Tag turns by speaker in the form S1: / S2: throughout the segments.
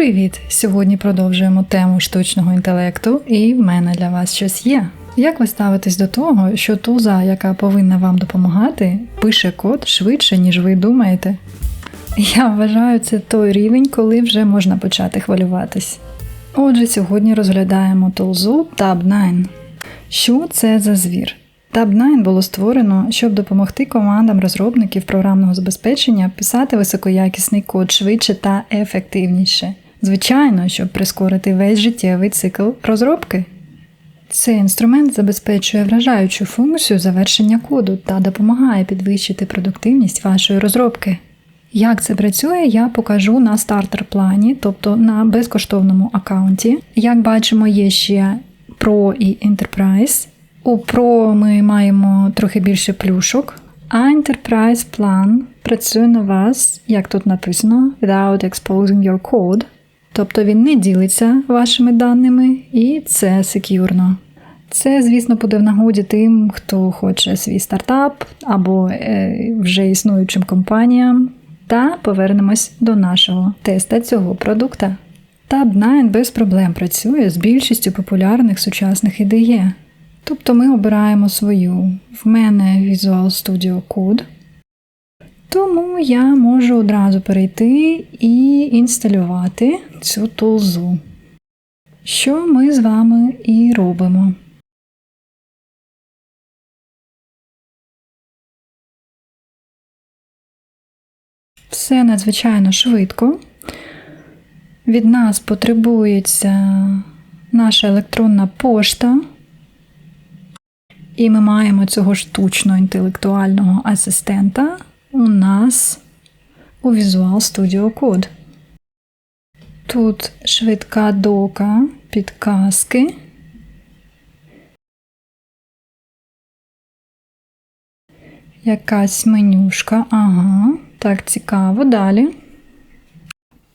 S1: Привіт! Сьогодні продовжуємо тему штучного інтелекту, і в мене для вас щось є. Як ви ставитесь до того, що туза, яка повинна вам допомагати, пише код швидше, ніж ви думаєте? Я вважаю, це той рівень, коли вже можна почати хвилюватись. Отже, сьогодні розглядаємо тулзу Tab9. Що це за звір? Tab9 було створено, щоб допомогти командам розробників програмного забезпечення писати високоякісний код швидше та ефективніше. Звичайно, щоб прискорити весь життєвий цикл розробки. Цей інструмент забезпечує вражаючу функцію завершення коду та допомагає підвищити продуктивність вашої розробки. Як це працює, я покажу на стартер-плані, тобто на безкоштовному аккаунті. Як бачимо, є ще Pro і Enterprise. У Pro ми маємо трохи більше плюшок, а Enterprise план працює на вас, як тут написано, without exposing your code. Тобто він не ділиться вашими даними, і це секюрно. Це, звісно, буде в нагоді тим, хто хоче свій стартап або е, вже існуючим компаніям. Та повернемось до нашого теста цього продукта. Tab9 без проблем працює з більшістю популярних сучасних ідей. Тобто ми обираємо свою. В мене Visual Studio Code. Тому я можу одразу перейти і інсталювати цю тулзу. Що ми з вами і робимо. Все надзвичайно швидко. Від нас потребується наша електронна пошта. І ми маємо цього штучно інтелектуального асистента у нас у Visual Studio Code. Тут швидка дока, підказки. Якась менюшка. Ага, так цікаво. Далі.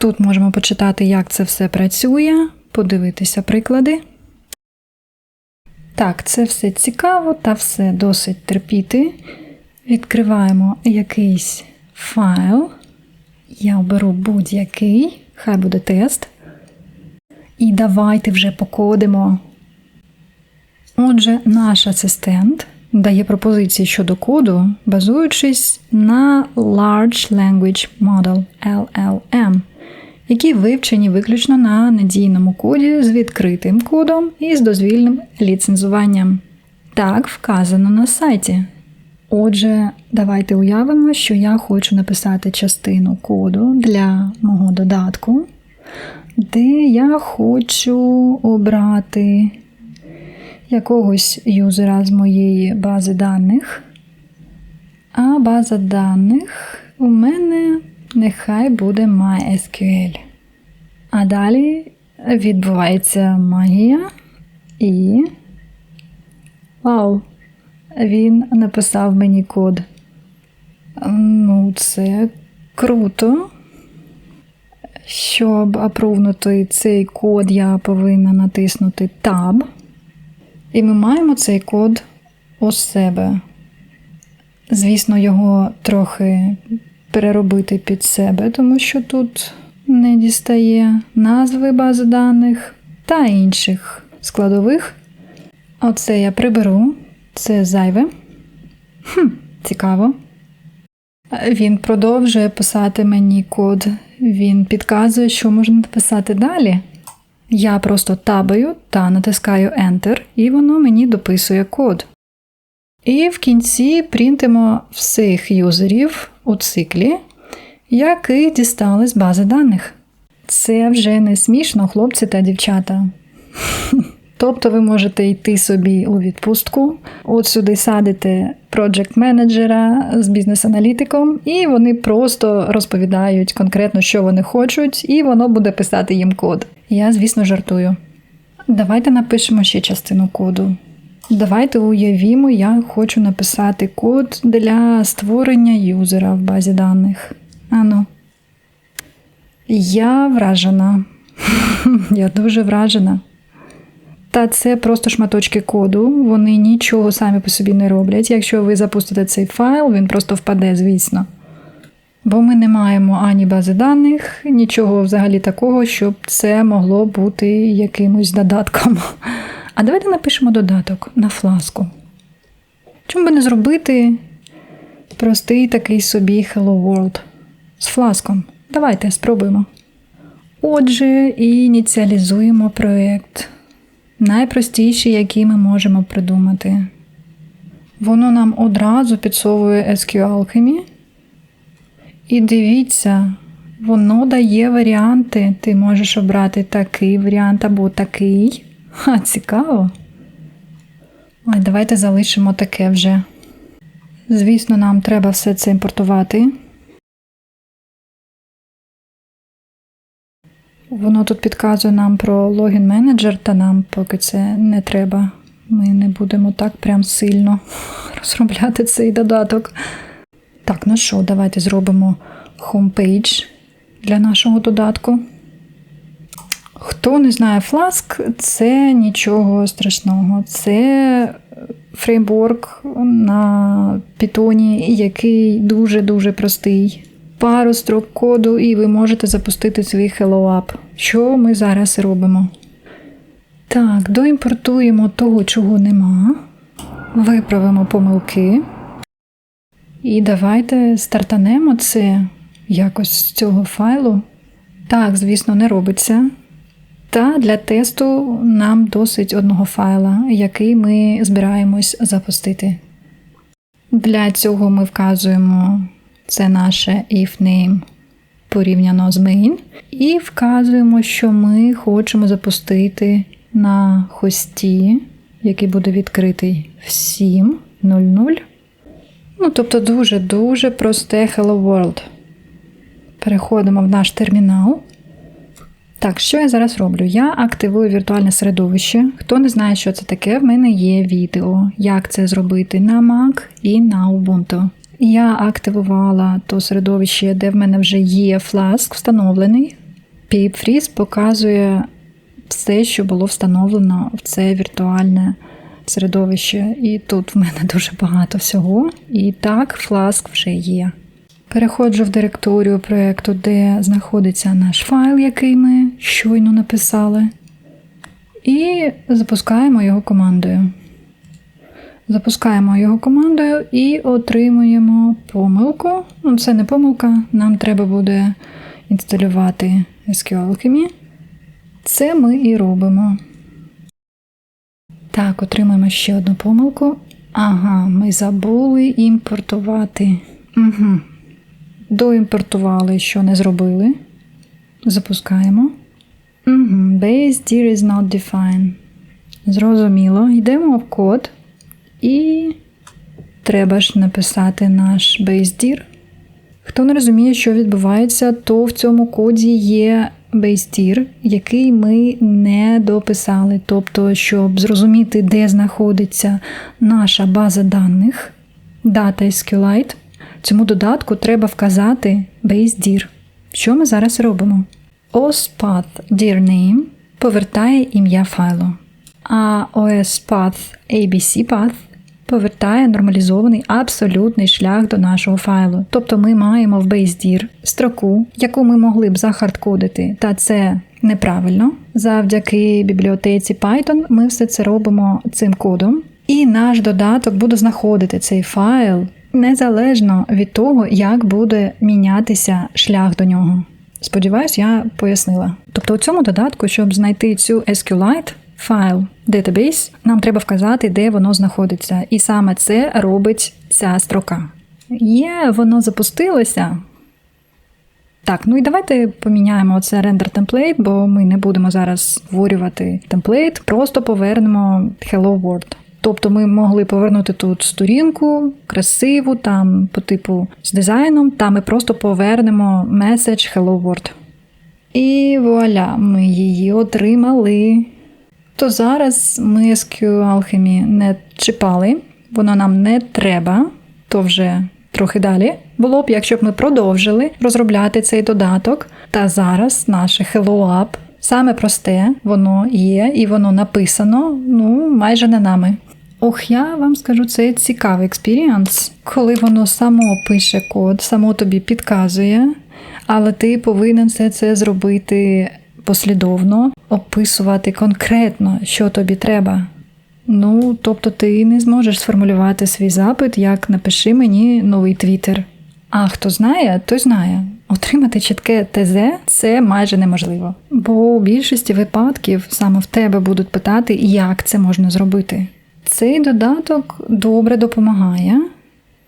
S1: Тут можемо почитати, як це все працює, подивитися приклади. Так, це все цікаво та все досить терпіти. Відкриваємо якийсь файл. Я оберу будь-який, хай буде тест. І давайте вже покодимо. Отже, наш асистент дає пропозиції щодо коду, базуючись на Large Language Model LLM, які вивчені виключно на надійному коді з відкритим кодом і з дозвільним ліцензуванням. Так вказано на сайті. Отже, давайте уявимо, що я хочу написати частину коду для мого додатку, де я хочу обрати якогось юзера з моєї бази даних. А база даних у мене нехай буде MySQL. А далі відбувається магія і. Вау! Він написав мені код. Ну, це круто. Щоб апрувнути цей код, я повинна натиснути Tab. І ми маємо цей код у себе. Звісно, його трохи переробити під себе, тому що тут не дістає назви бази даних та інших складових. Оце я приберу. Це зайве. Хм, Цікаво. Він продовжує писати мені код. Він підказує, що можна написати далі. Я просто табаю та натискаю Enter, і воно мені дописує код. І в кінці принтимо всіх юзерів у циклі, які дістали з бази даних. Це вже не смішно, хлопці та дівчата. Тобто ви можете йти собі у відпустку, от сюди садите проджект менеджера з бізнес-аналітиком, і вони просто розповідають конкретно, що вони хочуть, і воно буде писати їм код. Я, звісно, жартую. Давайте напишемо ще частину коду. Давайте уявімо, я хочу написати код для створення юзера в базі даних. Ану. Я вражена. Я дуже вражена. Та це просто шматочки коду, вони нічого самі по собі не роблять. Якщо ви запустите цей файл, він просто впаде, звісно. Бо ми не маємо ані бази даних, нічого взагалі такого, щоб це могло бути якимось додатком. А давайте напишемо додаток на фласку. Чому би не зробити простий такий собі Hello World з фласком? Давайте спробуємо. Отже, ініціалізуємо проєкт. Найпростіший, який ми можемо придумати. Воно нам одразу підсовує SQ Alchemy. І дивіться, воно дає варіанти. Ти можеш обрати такий варіант або такий. Ха, цікаво. Ой, давайте залишимо таке вже. Звісно, нам треба все це імпортувати. Воно тут підказує нам про логін менеджер, та нам поки це не треба. Ми не будемо так прям сильно розробляти цей додаток. Так, ну що, давайте зробимо homepage для нашого додатку. Хто не знає Flask, це нічого страшного. Це фреймворк на Python, який дуже-дуже простий. Пару строк коду, і ви можете запустити свій Hello App. Що ми зараз робимо? Так, доімпортуємо того, чого нема. Виправимо помилки. І давайте стартанемо це якось з цього файлу. Так, звісно, не робиться. Та для тесту нам досить одного файла, який ми збираємось запустити. Для цього ми вказуємо це наше if name порівняно з main, і вказуємо, що ми хочемо запустити на хості, який буде відкритий в 7.00. Ну, тобто дуже-дуже просте Hello World. Переходимо в наш термінал. Так, що я зараз роблю? Я активую віртуальне середовище. Хто не знає, що це таке, в мене є відео, як це зробити на Mac і на Ubuntu. Я активувала то середовище, де в мене вже є фласк встановлений. PipFreeze показує все, що було встановлено в це віртуальне середовище. І тут в мене дуже багато всього. І так, фласк вже є. Переходжу в директорію проєкту, де знаходиться наш файл, який ми щойно написали, і запускаємо його командою. Запускаємо його командою і отримуємо помилку. Ну, це не помилка, нам треба буде інсталювати SQL Alchemy. Це ми і робимо. Так, отримаємо ще одну помилку. Ага, ми забули імпортувати. Угу. Доімпортували, що не зробили. Запускаємо. Угу. Base dir is not defined. Зрозуміло. Йдемо в код. І треба ж написати наш BaseDir. Хто не розуміє, що відбувається, то в цьому коді є BaseDir, який ми не дописали. Тобто, щоб зрозуміти, де знаходиться наша база даних, Data SQLite, цьому додатку треба вказати BaseDir. Що ми зараз робимо? OSPath dirName повертає ім'я файлу, а OSPath ABCPath повертає нормалізований абсолютний шлях до нашого файлу. Тобто ми маємо в BaseDir строку, яку ми могли б захардкодити, та це неправильно. Завдяки бібліотеці Python ми все це робимо цим кодом. І наш додаток буде знаходити цей файл незалежно від того, як буде мінятися шлях до нього. Сподіваюсь, я пояснила. Тобто, у цьому додатку, щоб знайти цю SQLite, файл database, нам треба вказати, де воно знаходиться. І саме це робить ця строка. Є, воно запустилося. Так, ну і давайте поміняємо це рендер темплейт, бо ми не будемо зараз створювати темплейт, просто повернемо Hello World. Тобто ми могли повернути тут сторінку красиву, там по типу з дизайном, та ми просто повернемо меседж Hello World. І вуаля, ми її отримали. То зараз ми SQ Alchemy не чіпали, воно нам не треба, то вже трохи далі. Було б, якщо б ми продовжили розробляти цей додаток. Та зараз наше Hello App саме просте, воно є і воно написано ну, майже не нами. Ох, я вам скажу, це цікавий експіріанс, коли воно само пише код, само тобі підказує, але ти повинен все це зробити послідовно, описувати конкретно, що тобі треба. Ну, тобто ти не зможеш сформулювати свій запит, як напиши мені новий твіттер. А хто знає, той знає. Отримати чітке ТЗ це майже неможливо. Бо у більшості випадків саме в тебе будуть питати, як це можна зробити. Цей додаток добре допомагає,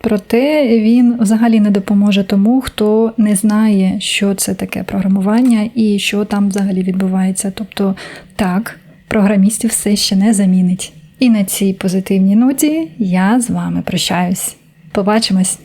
S1: проте він взагалі не допоможе тому, хто не знає, що це таке програмування і що там взагалі відбувається. Тобто, так, програмістів все ще не замінить. І на цій позитивній ноті я з вами прощаюсь. Побачимось!